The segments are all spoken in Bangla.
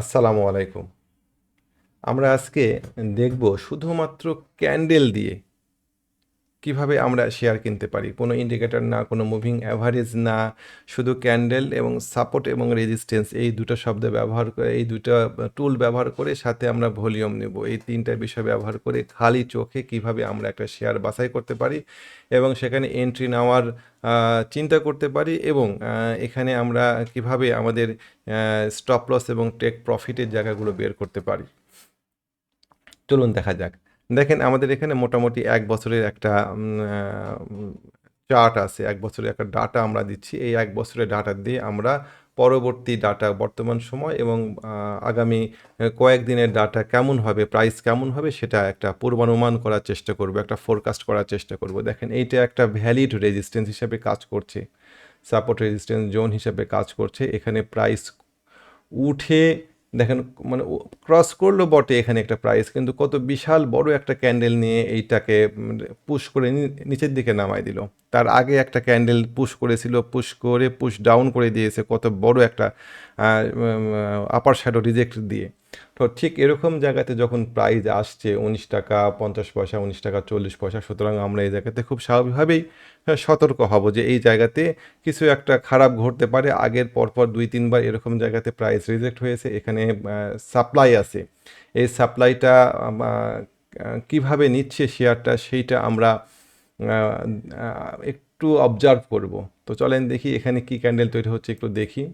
আসসালামু আলাইকুম। আমরা আজকে দেখব শুধুমাত্র ক্যান্ডেল দিয়ে কীভাবে আমরা শেয়ার কিনতে পারি? কোনো ইন্ডিকেটর না, কোনো মুভিং অ্যাভারেজ না, শুধু ক্যান্ডেল এবং সাপোর্ট এবং রেজিস্ট্যান্স এই দুটো শব্দ ব্যবহার করে, এই দুটো টুল ব্যবহার করে সাথে আমরা ভলিউম নেব। এই তিনটা বিষয় ব্যবহার করে খালি চোখে কীভাবে আমরা একটা শেয়ার বাছাই করতে পারি এবং সেখানে এন্ট্রি নেওয়ার চিন্তা করতে পারি এবং এখানে আমরা কীভাবে আমাদের স্টপ লস এবং টেক প্রফিটের জায়গাগুলো বের করতে পারি। চলুন দেখা যাক। দেখেন আমাদের এখানে মোটামুটি এক বছরের একটা চার্ট আছে। এক বছরের একটা ডাটা আমরা দিচ্ছি। এই এক বছরের ডাটা দিয়ে আমরা পরবর্তী ডাটা বর্তমান সময় এবং আগামী কয়েকদিনের ডাটা কেমন হবে, প্রাইস কেমন হবে সেটা একটা পূর্বানুমান করার চেষ্টা করব, একটা ফোরকাস্ট করার চেষ্টা করব। দেখেন এইটা একটা ভ্যালিড রেজিস্ট্যান্স হিসাবে কাজ করছে সাপোর্ট রেজিস্ট্যান্স জোন হিসাবে কাজ করছে। এখানে প্রাইস উঠে দেখেন মানে ক্রস করল বটে এখানে একটা প্রাইস কিন্তু কত বিশাল বড় একটা ক্যান্ডেল নিয়ে এইটাকে পুশ করে নিচের দিকে নামাই দিল। তার আগে একটা ক্যান্ডেল পুশ করেছিল পুশ করে পুশ ডাউন করে দিয়েছে, কত বড় একটা আপার শ্যাডো রিজেক্ট দিয়ে। তো ঠিক এরকম জায়গাতে যখন প্রাইস আসছে উনিশ টাকা, পঞ্চাশ পয়সা, উনিশ টাকা, চল্লিশ পয়সা, সুতরাং আমরা এই জায়গাতে খুব স্বাভাবিকভাবেই সতর্ক হব যে এই জায়গাতে কিছু একটা খারাপ ঘটতে পারে। আগের পরপর দুই, তিনবার এরকম জায়গাতে প্রাইস রিজেক্ট হয়েছে। এখানে সাপ্লাই আছে। এই সাপ্লাইটা কীভাবে নিচ্ছে শেয়ারটা সেইটা আমরা একটু অবজার্ভ করব। তো চলেন দেখি এখানে কি ক্যান্ডেল তৈরি হচ্ছে, একটু দেখি।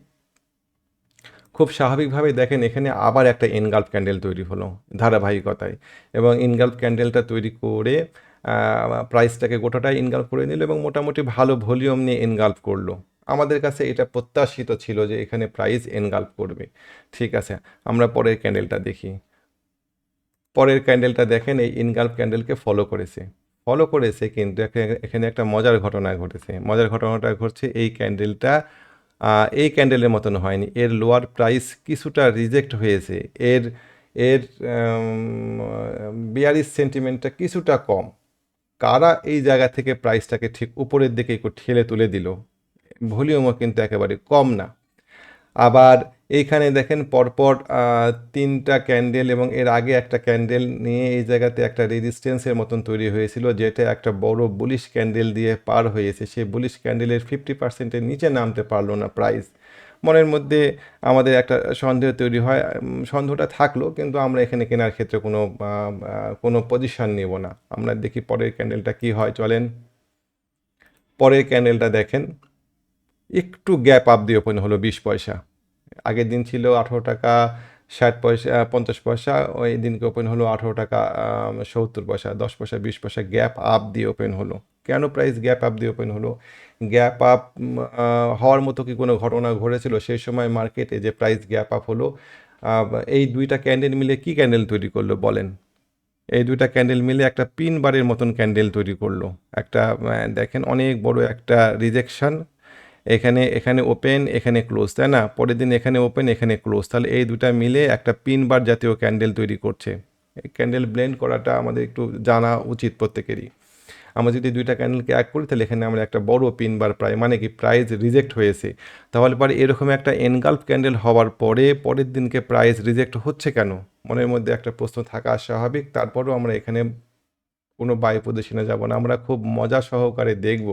খুব স্বাভাবিকভাবে দেখেন এখানে আবার একটা এনগাল্ফ ক্যান্ডেল তৈরি হলো ধারাবাহিকতায় এবং ইনগাল্ফ ক্যান্ডেলটা তৈরি করে প্রাইসটাকে গোটাটাই ইনগাল্ফ করে নিল এবং মোটামুটি ভালো ভলিউম নিয়ে এনগাল্ফ করল। আমাদের কাছে এটা প্রত্যাশিত ছিল যে এখানে প্রাইস এনগাল্ফ করবে। ঠিক আছে, আমরা পরের ক্যান্ডেলটা দেখি। পরের ক্যান্ডেলটা দেখেন, এই ইনগাল্ফ ক্যান্ডেলকে ফলো করেছে। ফলো করেছে কিন্তু এখানে- একটা মজার ঘটনা ঘটেছে। মজার ঘটনাটা ঘটছে এই ক্যান্ডেলটা এই ক্যান্ডেলের মতন হয়নি। এর লোয়ার প্রাইস কিছুটা রিজেক্ট হয়েছে। এর এর বিয়ারিশ সেন্টিমেন্টটা কিছুটা কম। কারা এই জায়গা থেকে প্রাইসটাকে ঠিক উপরের দিকে একটু ঠেলে তুলে দিল? ভলিউমও কিন্তু একেবারে কম না। আবার এইখানে দেখেন পরপর তিনটা ক্যান্ডেল এবং এর আগে একটা ক্যান্ডেল নিয়ে এই জায়গাতে একটা রেজিস্ট্যান্সের মতন তৈরি হয়েছিল, যেটা একটা বড় বুলিশ ক্যান্ডেল দিয়ে পার হয়েছে। সেই বুলিশ ক্যান্ডেলের ফিফটি পার্সেন্টের নিচে নামতে পারল না প্রাইস মনের মধ্যে আমাদের একটা সন্দেহ তৈরি হয় সন্দেহটা থাকল, কিন্তু আমরা এখানে কেনার ক্ষেত্রে কোনো কোনো পজিশন নেব না। আমরা দেখি পরের ক্যান্ডেলটা কি হয়, চলেন। পরের ক্যান্ডেলটা দেখেন, একটু গ্যাপ আপ দিয়ে ওপেন হলো বিশ পয়সা। আগের দিন ছিল আঠেরো টাকা ষাট পয়সা পঞ্চাশ পয়সা, ওই দিনকে ওপেন হলো আঠেরো টাকা সত্তর পয়সা, দশ পয়সা, বিশ পয়সা গ্যাপ আপ দিয়ে ওপেন হলো। কেন প্রাইস গ্যাপ আপ দিয়ে ওপেন হলো? গ্যাপ আপ হওয়ার মতো কি কোনো ঘটনা ঘটেছিল? সেই সময় মার্কেটে যে প্রাইস গ্যাপ আপ হলো এই দুইটা ক্যান্ডেল মিলে কি ক্যান্ডেল তৈরি করল বলেন? এই দুইটা ক্যান্ডেল মিলে একটা পিন বারের মতন ক্যান্ডেল তৈরি করল। একটা দেখেন অনেক বড় একটা রিজেকশন এখানে এখানে ওপেন এখানে ক্লোজ তাই না? পরের দিন এখানে ওপেন এখানে ক্লোজ তাহলে এই দুটা মিলে একটা পিন বার জাতীয় ক্যান্ডেল তৈরি করছে। ক্যান্ডেল ব্লেন্ড করাটা আমাদের একটু জানা উচিত প্রত্যেকেরই। আমরা যদি দুইটা ক্যান্ডেলকে এক করি, তাহলে এখানে আমরা একটা বড় পিন বার প্রায় মানে কি প্রাইস রিজেক্ট হয়েছে। তাহলে পরে এরকম একটা এনগাল্ফ ক্যান্ডেল হওয়ার পরে, পরের দিনকে প্রাইস রিজেক্ট হচ্ছে কেন? মনের মধ্যে একটা প্রশ্ন থাকা স্বাভাবিক। তারপরেও আমরা এখানে কোনো বায়ু প্রদর্শনে যাব না। আমরা খুব মজা সহকারে দেখব।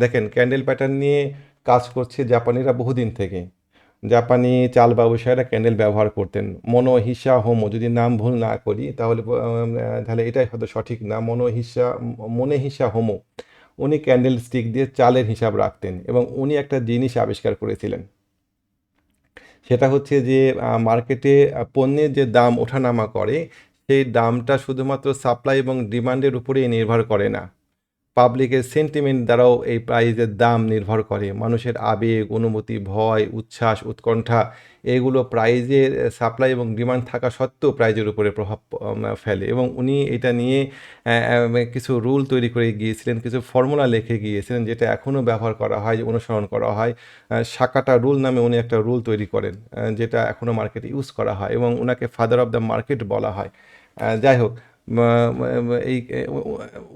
দেখেন ক্যান্ডেল প্যাটার্ন নিয়ে কাজ করছে জাপানিরা বহুদিন থেকে। জাপানি চাল ব্যবসায়ীরা ক্যান্ডেল ব্যবহার করতেন। মনোহিসা হোমো, যদি নাম ভুল না করি, তাহলে তাহলে এটাই হয়তো সঠিক না। মনোহিসা, মনেহিসা হোমো, উনি ক্যান্ডেল স্টিক দিয়ে চালের হিসাব রাখতেন এবং উনি একটা জিনিস আবিষ্কার করেছিলেন। সেটা হচ্ছে যে মার্কেটে পণ্যের যে দাম ওঠানামা করে, সেই দামটা শুধুমাত্র সাপ্লাই এবং ডিমান্ডের উপরেই নির্ভর করে না। পাবলিকের সেন্টিমেন্ট দ্বারাও এই প্রাইজের দাম নির্ভর করে। মানুষের আবেগ, অনুভূতি, ভয়, উচ্ছ্বাস, উৎকণ্ঠা, এগুলো প্রাইজের সাপ্লাই এবং ডিমান্ড থাকা সত্ত্বেও প্রাইজের উপরে প্রভাব ফেলে। এবং উনি এটা নিয়ে কিছু রুল তৈরি করে গিয়েছিলেন, কিছু ফর্মুলা লিখে গিয়েছিলেন, যেটা এখনও ব্যবহার করা হয়, অনুসরণ করা হয়। শাখাটা রুল নামে উনি একটা রুল তৈরি করেন যেটা এখনও মার্কেটে ইউজ করা হয় এবং ওনাকে ফাদার অফ দ্য মার্কেট বলা হয়। যাই হোক এই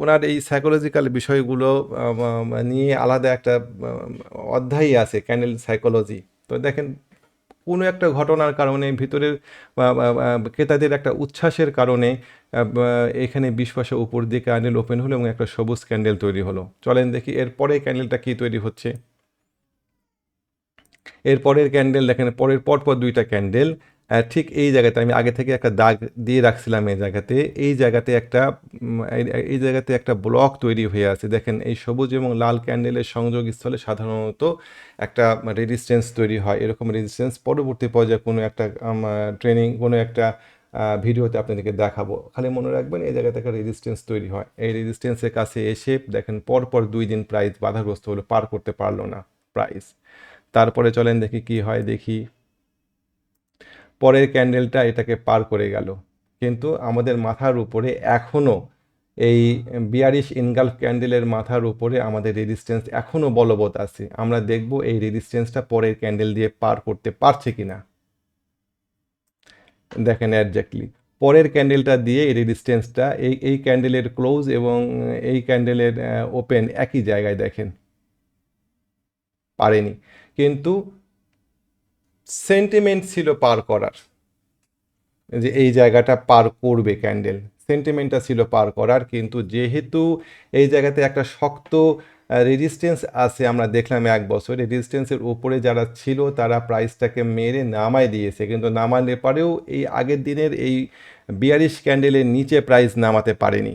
ওনার এই সাইকোলজিক্যাল বিষয়গুলো নিয়ে আলাদা একটা অধ্যায়ই আছে ক্যান্ডেল সাইকোলজি তো দেখেন, কোনো একটা ঘটনার কারণে, ভিতরের ক্রেতাদের একটা উচ্ছ্বাসের কারণে এখানে বিশ উপর দিয়ে ক্যান্ডেল ওপেন হলো এবং একটা সবুজ ক্যান্ডেল তৈরি হলো। চলেন দেখি এরপরে ক্যান্ডেলটা কি তৈরি হচ্ছে? এর পরের ক্যান্ডেল দেখেন, পরের পর পর দুইটা ক্যান্ডেল ঠিক এই জায়গাতে আমি আগে থেকে একটা দাগ দিয়ে রাখছিলাম এই জায়গাতে। এই জায়গাতে একটা এই- জায়গাতে একটা ব্লক তৈরি হয়ে আছে। দেখেন, এই সবুজ এবং লাল ক্যান্ডেলের সংযোগস্থলে সাধারণত একটা রেজিস্ট্যান্স তৈরি হয়। এরকম রেজিস্ট্যান্স পরবর্তী পর্যায়ে কোনো একটা ট্রেনিং কোনো একটা ভিডিওতে আপনাদেরকে দেখাবো। খালি মনে রাখবেন, এই জায়গাতে একটা রেজিস্ট্যান্স তৈরি হয়। এই রেজিস্ট্যান্সের কাছে এসে দেখেন, পরপর দুই দিন প্রাইস বাধাগ্রস্ত হলো, পার করতে পারল না প্রাইস তারপরে চলেন দেখি কি হয়, দেখি পরের ক্যান্ডেলটা এটাকে পার করে গেল। কিন্তু আমাদের মাথার উপরে এখনও এই বিয়ারিশ ইনগালফ ক্যান্ডেলের মাথার উপরে আমাদের রেজিস্ট্যান্স এখনও বলবৎ আছে। আমরা দেখব এই রেজিস্ট্যান্সটা পরের ক্যান্ডেল দিয়ে পার করতে পারছে কিনা। দেখেন অ্যাডজাক্টলি পরের ক্যান্ডেলটা দিয়ে এই রেজিস্ট্যান্সটা এই এই ক্যান্ডেলের ক্লোজ এবং এই ক্যান্ডেলের ওপেন একই জায়গায় দেখেন। পারেনি। কিন্তু সেন্টিমেন্ট ছিল পার করার। যে এই জায়গাটা পার করবে ক্যান্ডেল সেন্টিমেন্টটা ছিল পার করার, কিন্তু যেহেতু এই জায়গাতে একটা শক্ত রেজিস্ট্যান্স আছে, আমরা দেখলাম এক বছর রেজিস্ট্যান্সের উপরে যারা ছিল, তারা প্রাইসটাকে মেরে নামায় দিয়েছে। কিন্তু নামালে পরেও এই আগের দিনের এই বিয়ারিশ ক্যান্ডেলের নিচে প্রাইস নামাতে পারেনি।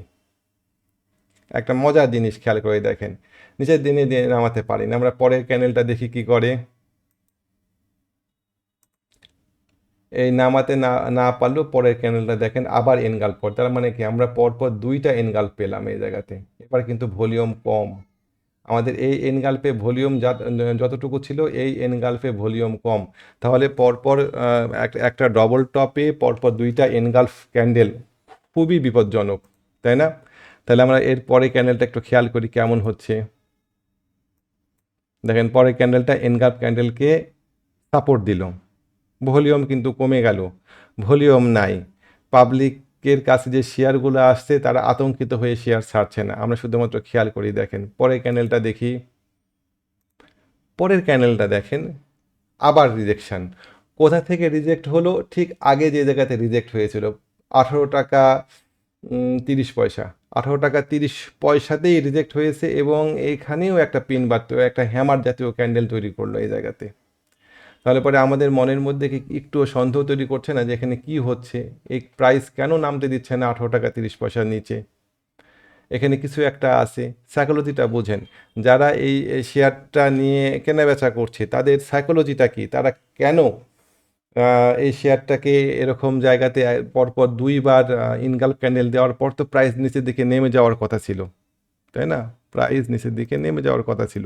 একটা মজার জিনিস খেয়াল করে দেখেন, নিচের দিনে নামাতে পারেনি। আমরা পরের ক্যান্ডেলটা দেখি কি করে? এই নামাতে না না পারলেও পরের ক্যানেলটা দেখেন আবার এনগাল পর তার মানে কি? আমরা পরপর দুইটা এনগাল পেলাম এই জায়গাতে। এবার কিন্তু ভলিউম কম। আমাদের এই এনগালপে ভলিউম যতটুকু ছিল এই এনগালপে ভলিউম কম। তাহলে পরপর এক- একটা ডবল টপে পরপর দুইটা এনগালফ ক্যান্ডেল খুবই বিপজ্জনক, তাই না? তাহলে আমরা এর পরে ক্যান্ডেলটা একটু খেয়াল করি কেমন হচ্ছে। দেখেন পরের ক্যান্ডেলটা এনগালফ ক্যান্ডেলকে সাপোর্ট দিল। ভলিউম কিন্তু কমে গেল। ভলিউম নাই। পাবলিকের কাছে যে শেয়ারগুলো আসছে, তারা আতঙ্কিত হয়ে শেয়ার ছাড়ছে না। আমরা শুধুমাত্র খেয়াল করি, দেখেন, পরের ক্যানেলটা দেখি। পরের ক্যানেলটা দেখেন, আবার রিজেকশন কোথা থেকে রিজেক্ট হলো? ঠিক আগে যে জায়গাতে রিজেক্ট হয়েছিল, আঠারো টাকা তিরিশ পয়সা। আঠারো টাকা, তিরিশ পয়সাতেই রিজেক্ট হয়েছে এবং এখানেও একটা পিন বাড়ত, একটা হ্যামার জাতীয় ক্যান্ডেল তৈরি করল এই জায়গাতে। তাহলে পরে আমাদের মনের মধ্যে কি একটুও সন্দেহ তৈরি করছে না যে এখানে কি হচ্ছে? এই প্রাইস কেন নামতে দিচ্ছে না আঠারো টাকা তিরিশ পয়সার নিচে? এখানে কিছু একটা আছে সাইকোলজিটা বোঝেন। যারা এই শেয়ারটা নিয়ে কেনাবেচা করছে, তাদের সাইকোলজিটা কি? তারা কেন এই শেয়ারটাকে এরকম জায়গাতে পরপর দুইবার ইনগাল ক্যান্ডেল দেওয়ার পর তো প্রাইস নিচের দিকে নেমে যাওয়ার কথা ছিল। তাই না? প্রাইস নিচের দিকে নেমে যাওয়ার কথা ছিল।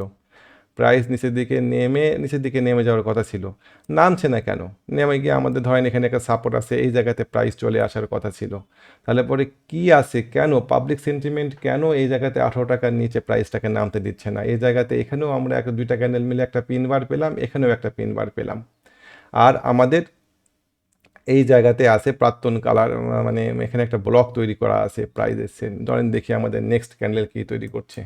প্রাইস নিচের দিকে নেমে, নিচের দিকে নেমে যাওয়ার কথা ছিল। নামছে না কেন? নেমে গিয়ে আমাদের ধরেন এখানে একটা সাপোর্ট আছে, এই জায়গাতে প্রাইস চলে আসার কথা ছিল। তাহলে পরে কি আছে? কেন? পাবলিক সেন্টিমেন্ট কেন এই জায়গাতে আঠারো টাকার নিচে প্রাইসটাকে নামতে দিচ্ছে না? এই জায়গাতে এখানেও আমরা একটা দুইটা ক্যান্ডেল মিলে একটা পিন বার পেলাম, এখানেও একটা পিন বার পেলাম। আর আমাদের এই জায়গাতে আছে প্রাক্তন কালার মানে এখানে একটা ব্লক তৈরি করা আছে প্রাইজের ধরেন দেখি আমাদের নেক্সট ক্যান্ডেল কি তৈরি করছে।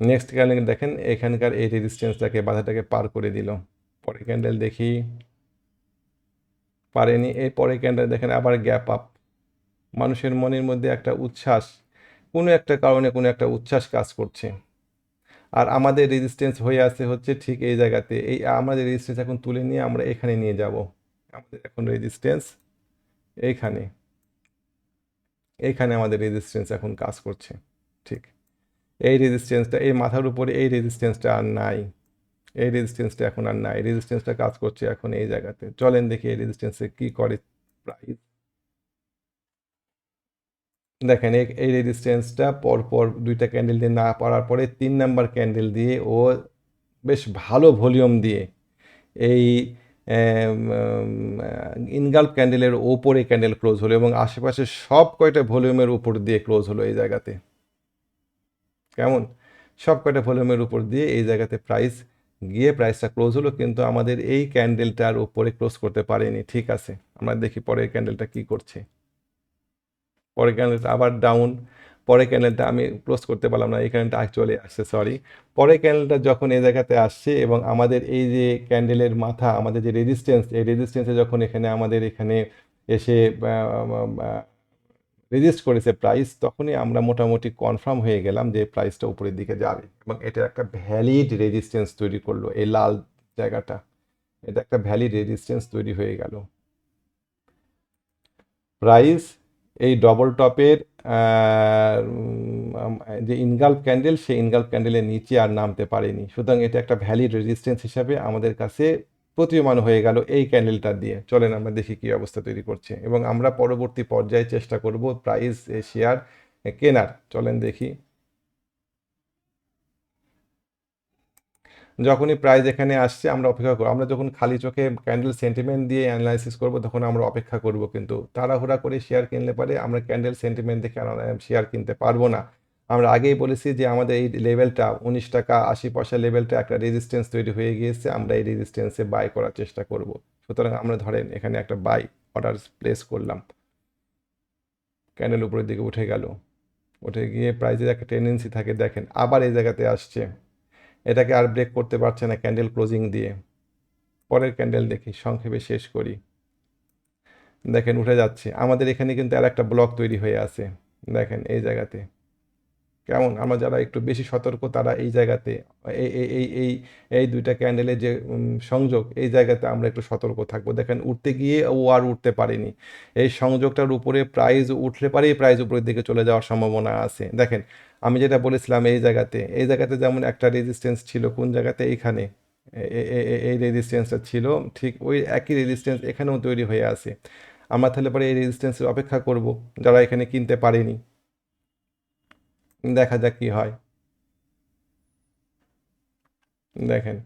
নেক্সট ক্যান্ডেল দেখেন, এখানকার এই রেজিস্ট্যান্সটাকে বাধাটাকে পার করে দিল। পরের ক্যান্ডেল দেখি। পারেনি। এই পরের ক্যান্ডেল দেখেন, আবার গ্যাপ আপ মানুষের মনের মধ্যে একটা উচ্ছ্বাস। কোনো একটা কারণে কোনো একটা উচ্ছ্বাস কাজ করছে। আর আমাদের রেজিস্ট্যান্স হয়ে আছে হচ্ছে ঠিক এই জায়গাতে। এই আমাদের রেজিস্ট্যান্স এখন তুলে নিয়ে আমরা এখানে নিয়ে যাব। আমাদের এখন রেজিস্ট্যান্স এইখানে। এইখানে আমাদের রেজিস্ট্যান্স এখন কাজ করছে। ঠিক। এই রেজিস্ট্যান্সটা এই মাথার উপরে এই রেজিস্ট্যান্সটা আর নাই। এই রেজিস্ট্যান্সটা এখন আর নাই। রেজিস্ট্যান্সটা কাজ করছে এখন এই জায়গাতে। চলেন দেখি এই রেজিস্ট্যান্সে কী করে প্রাইস দেখেন, এই রেজিস্ট্যান্সটা পরপর দুইটা ক্যান্ডেল দিয়ে না পারার পরে তিন নাম্বার ক্যান্ডেল দিয়ে ও বেশ ভালো ভলিউম দিয়ে এই ইনগাল্ফ ক্যান্ডেলের ওপরে ক্যান্ডেল ক্লোজ হলো এবং আশেপাশে সব কয়টা ভলিউমের উপর দিয়ে ক্লোজ হলো এই জায়গাতে। কেমন? সব কয়টা ভলিউমের উপর দিয়ে এই জায়গাতে প্রাইস গিয়ে প্রাইসটা ক্লোজ হলো, কিন্তু আমাদের এই ক্যান্ডেলটার উপরে ক্লোজ করতে পারেনি, ঠিক আছে? আমরা দেখি পরের ক্যান্ডেলটা কি করছে। পরের ক্যান্ডেলটা আবার ডাউন পরে ক্যান্ডেলটা আমি ক্লোজ করতে পারলাম না, এই ক্যান্ডেলটা অ্যাকচুয়ালি আসছে সরি পরে ক্যান্ডেলটা যখন এই জায়গাতে আসছে এবং আমাদের এই যে ক্যান্ডেলের মাথা, আমাদের যে রেজিস্ট্যান্স এই রেজিস্ট্যান্সে যখন এখানে আমাদের এখানে এসে রেজিস্ট করেছে প্রাইস তখনই আমরা মোটামুটি কনফার্ম হয়ে গেলাম যে প্রাইসটা উপরের দিকে যাবে। এবং এটা একটা ভ্যালিড রেজিস্ট্যান্স তৈরি করল, এই লাল জায়গাটা। এটা একটা ভ্যালিড রেজিস্ট্যান্স তৈরি হয়ে গেল। প্রাইস এই ডবল টপের যে ইনগাল্প ক্যান্ডেল সেই ইনগাল্প ক্যান্ডেলের নিচে আর নামতে পারেনি। সুতরাং এটা একটা ভ্যালিড রেজিস্ট্যান্স হিসাবে আমাদের কাছে প্রতীয়মান হয়ে গেল এই ক্যান্ডেলটা দিয়ে। চলেন আমরা দেখি কী অবস্থা তৈরি করছে। এবং আমরা পরবর্তী পর্যায়ে চেষ্টা করব প্রাইস শেয়ার কেনার। চলেন দেখি। যখনই প্রাইস এখানে আসছে, আমরা অপেক্ষা করব। আমরা যখন খালি চোখে ক্যান্ডেল সেন্টিমেন্ট দিয়ে অ্যানালাইসিস করব, তখন আমরা অপেক্ষা করব কিন্তু। তাড়াহুড়া করে শেয়ার কিনলে পারে, আমরা ক্যান্ডেল সেন্টিমেন্ট দেখে শেয়ার কিনতে পারব না। আমরা আগেই বলেছি যে আমাদের এই লেভেলটা উনিশ টাকা আশি পয়সা লেভেলটা একটা রেজিস্ট্যান্স তৈরি হয়ে গিয়েছে, আমরা এই রেজিস্ট্যান্সে বাই করার চেষ্টা করব। সুতরাং আমরা ধরেন এখানে একটা বাই অর্ডার প্লেস করলাম। ক্যান্ডেল উপরের দিকে উঠে গেল। উঠে গিয়ে প্রাইজের একটা টেন্ডেন্সি থাকে, দেখেন আবার এই জায়গাতে আসছে। এটাকে আর ব্রেক করতে পারছে না ক্যান্ডেল ক্লোজিং দিয়ে। পরের ক্যান্ডেল দেখি, সংক্ষেপে শেষ করি। দেখেন উঠে যাচ্ছে। আমাদের এখানে কিন্তু আর একটা ব্লক তৈরি হয়ে আছে। দেখেন এই জায়গাতে। কেমন? আমরা যারা একটু বেশি সতর্ক, তারা এই জায়গাতে, এই এই এই এই দুইটা ক্যান্ডেলের যে সংযোগ, এই জায়গাতে আমরা একটু সতর্ক থাকব। দেখেন, উঠতে গিয়ে ও আর উঠতে পারেনি। এই সংযোগটার উপরে প্রাইজ উঠলে পারেই প্রাইজ উপরের দিকে চলে যাওয়ার সম্ভাবনা আছে। দেখেন, আমি যেটা বলেছিলাম এই জায়গাতে এই জায়গাতে যেমন একটা রেজিস্ট্যান্স ছিল, কোন জায়গাতে? এইখানে। এই রেজিস্ট্যান্সটা ছিল, ঠিক ওই একই রেজিস্ট্যান্স এখানেও তৈরি হয়ে আছে। আমরা তাহলে পরে এই রেজিস্ট্যান্সের অপেক্ষা করব, যারা এখানে কিনতে পারেনি। দেখা যাক কি হয়। দেখেন,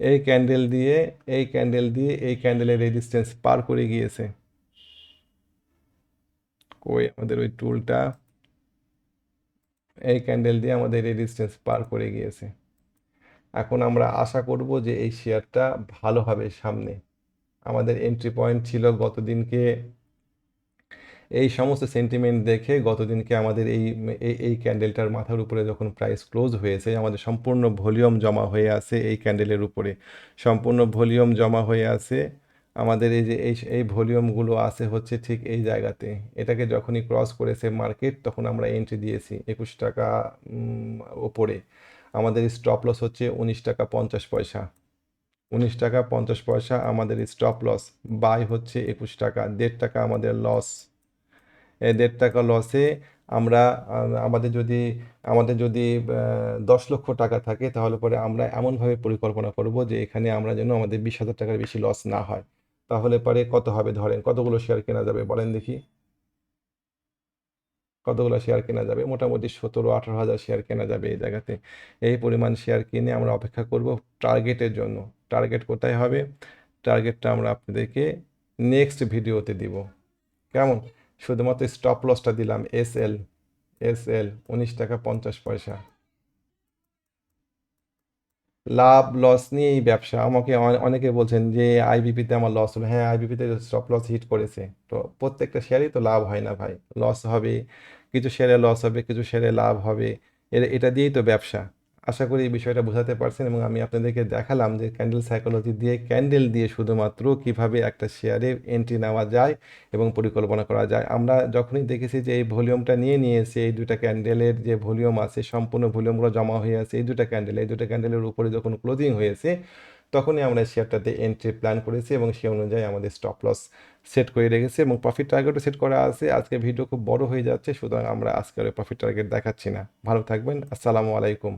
এই ক্যান্ডেল দিয়ে, এই ক্যান্ডেল দিয়ে, এই ক্যান্ডেলের রেজিস্ট্যান্স পার করে গিয়েছে। কই আমাদের ওই টুলটা এই ক্যান্ডেল দিয়ে আমাদের রেজিস্ট্যান্স পার করে গিয়েছে। এখন আমরা আশা করব যে এই শেয়ারটা ভালো হবে সামনে। আমাদের এন্ট্রি পয়েন্ট ছিল গতদিনকে এই সমস্ত সেন্টিমেন্ট দেখে গতদিনকে আমাদের এই এই ক্যান্ডেলটার মাথার উপরে যখন প্রাইস ক্লোজ হয়েছে, আমাদের সম্পূর্ণ ভলিউম জমা হয়ে আছে এই ক্যান্ডেলের উপরে। সম্পূর্ণ ভলিউম জমা হয়ে আছে, আমাদের এই যে, এই এই ভলিউমগুলো আছে হচ্ছে ঠিক এই জায়গাতে। এটাকে যখনই ক্রস করেছে মার্কেট তখন আমরা এন্ট্রি দিয়েছি একুশ টাকা ওপরে। আমাদের স্টপ লস হচ্ছে উনিশ টাকা পঞ্চাশ পয়সা। উনিশ টাকা পঞ্চাশ পয়সা আমাদের স্টপ লস বাই হচ্ছে একুশ টাকা, দেড় টাকা আমাদের লস দেড় টাকা লসে আমরা, আমাদের যদি আমাদের যদি দশ লক্ষ টাকা থাকে তাহলে পরে আমরা এমনভাবে পরিকল্পনা করব যে এখানে আমরা যেন আমাদের বিশ হাজার টাকার বেশি লস না হয়। তাহলে পরে কত হবে ধরেন, কতগুলো শেয়ার কেনা যাবে বলেন দেখি। কতগুলো শেয়ার কেনা যাবে? মোটামুটি সতেরো, আঠারো হাজার শেয়ার কেনা যাবে এই জায়গাতে। এই পরিমাণ শেয়ার কিনে আমরা অপেক্ষা করব টার্গেটের জন্য। টার্গেট কোথায় হবে? টার্গেটটা আমরা আপনাদেরকে নেক্সট ভিডিওতে দিব। কেমন? শুধুমাত্র স্টপ লসটা দিলাম এস এল এস এল উনিশ টাকা পঞ্চাশ পয়সা। লাভ লস নিয়েই ব্যবসা। আমাকে অনেকে বলছেন যে আইবিপিতে আমার লস হলো। হ্যাঁ আইবিপিতে স্টপ লস হিট করেছে। তো প্রত্যেকটা শেয়ারই তো লাভ হয় না ভাই। লস হবে, কিছু শেয়ারে লস হবে, কিছু শেয়ারে লাভ হবে। এটা দিয়েই তো ব্যবসা। আশা করি এই বিষয়টা বোঝাতে পারছেন এবং আমি আপনাদেরকে দেখালাম যে ক্যান্ডেল সাইকোলজি দিয়ে ক্যান্ডেল দিয়ে শুধুমাত্র কীভাবে একটা শেয়ারে এন্ট্রি নেওয়া যায় এবং পরিকল্পনা করা যায়। আমরা যখনই দেখেছি যে এই ভলিউমটা নিয়ে নিয়েছে, এই দুটা ক্যান্ডেলের যে ভলিউম আছে, সম্পূর্ণ ভলিউমগুলো জমা হয়ে আছে, এই দুটা ক্যান্ডেল, এই দুটা ক্যান্ডেলের উপরে যখন ক্লোজিং হয়েছে, তখনই আমরা শেয়ারটাতে এন্ট্রি প্ল্যান করেছি এবং সেই অনুযায়ী আমাদের স্টপ লস সেট করে রেখেছি এবং প্রফিট টার্গেটও সেট করা আছে। আজকে ভিডিও খুব বড় হয়ে যাচ্ছে, সুতরাং আমরা আজকে প্রফিট টার্গেট দেখাচ্ছি না। ভালো থাকবেন, আসসালামু আলাইকুম।